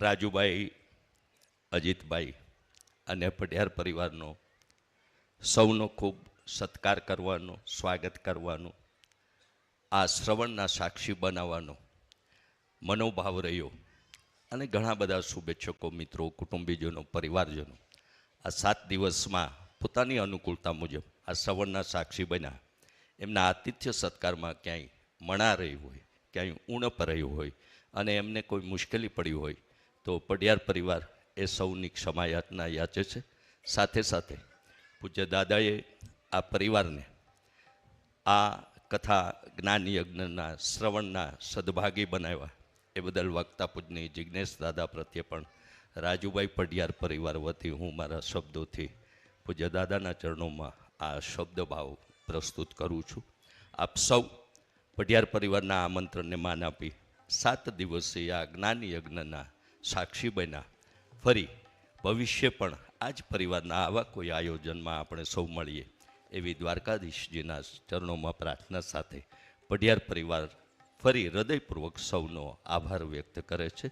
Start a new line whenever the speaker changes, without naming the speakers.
રાજુભાઈ, અજીતભાઈ અને પઢિયાર પરિવારનો સૌનો ખૂબ સત્કાર કરવાનો, સ્વાગત કરવાનો, આ શ્રવણના સાક્ષી બનાવવાનો મનોભાવ રહ્યો. અને ઘણા બધા શુભેચ્છકો, મિત્રો, કુટુંબીજનો, પરિવારજનો આ સાત દિવસમાં પોતાની અનુકૂળતા મુજબ આ શ્રવણના સાક્ષી બન્યા. એમના આતિથ્ય સત્કારમાં ક્યાંય મણા રહી હોય, ક્યાંય ઉણપ રહ્યું હોય અને એમને કોઈ મુશ્કેલી પડી હોય તો પડિયાર પરિવાર એ સૌની ક્ષમા યાચના યાચે છે. સાથે સાથે પૂજ્ય દાદાએ આ પરિવારને આ કથા જ્ઞાન યજ્ઞના શ્રવણના સદભાગી બનાવ્યા. એ બદલ વક્તા પૂજની જિજ્ઞેશ દાદા પ્રત્યે પણ રાજુભાઈ પડિયાર પરિવાર વતી હું મારા શબ્દોથી પૂજ્ય દાદાના ચરણોમાં આ શબ્દ ભાવ પ્રસ્તુત કરું છું. આપ સૌ પડિયાર પરિવારના આમંત્રણને માન આપી સાત દિવસીય આ જ્ઞાન યજ્ઞના સાક્ષી બન્યા. ફરી ભવિષ્ય પણ આ જ પરિવારના આવા કોઈ આયોજનમાં આપણે સૌ મળીએ એવી દ્વારકાધીશજીના ચરણોમાં પ્રાર્થના સાથે પઢિયાર પરિવાર ફરી હૃદયપૂર્વક સૌનો આભાર વ્યક્ત કરે છે.